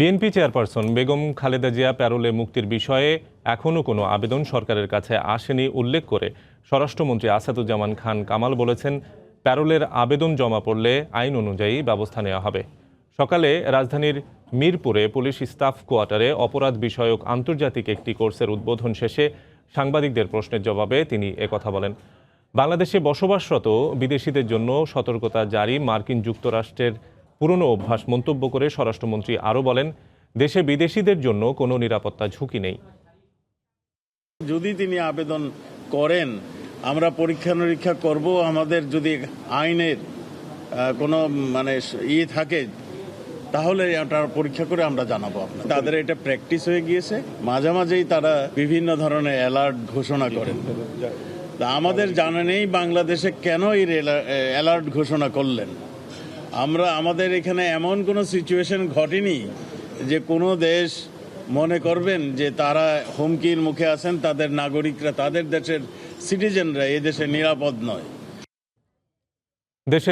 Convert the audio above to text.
BNP chairperson Begum Khaleda Zia প্যারোলে মুক্তির বিষয়ে এখনও কোনো আবেদন সরকারের কাছে আসেনি, উল্লেখ করে স্বরাষ্ট্রমন্ত্রী আসাদুজ্জামান খান কামাল বলেছেন, প্যারোলের আবেদন জমা পড়লে আইন অনুযায়ী ব্যবস্থা নেওয়া হবে। সকালে রাজধানীর মিরপুরে পুলিশ স্টাফ কোয়ার্টারে অপরাধ বিষয়ক আন্তর্জাতিক একটি কোর্সের উদ্বোধন শেষে সাংবাদিকদের প্রশ্নের জবাবে তিনি একথা বলেন। বাংলাদেশে বসবাসরত বিদেশিদের জন্য সতর্কতা জারি মার্কিন যুক্তরাষ্ট্রের পুরনো অভ্যাস মন্তব্য করে স্বরাষ্ট্রমন্ত্রী আরও বলেন, দেশে বিদেশিদের জন্য কোনো নিরাপত্তা ঝুঁকি নেই। যদি তিনি আবেদন করেন, আমরা পরীক্ষা নিরীক্ষা করব, আমাদের যদি আইনের কোনো মানে ইয়ে থাকে, তাহলে এটা পরীক্ষা করে আমরা জানাব আপনার তাদের এটা প্র্যাকটিস হয়ে গিয়েছে। মাঝে মাঝেই তারা বিভিন্ন ধরনের অ্যালার্ট ঘোষণা করেন। আমাদের জানা নেই বাংলাদেশে কেন এই অ্যালার্ট ঘোষণা করলেন। আমরা আমাদের এখানে এমন কোনো সিচুয়েশন ঘটেনি যে কোন দেশ মনে করবেন যে তারা হুমকির মুখে আছেন, তাদের নাগরিকরা, তাদের দেশের সিটিজেনরা এদেশে দেশে নিরাপদ নয়। দেশের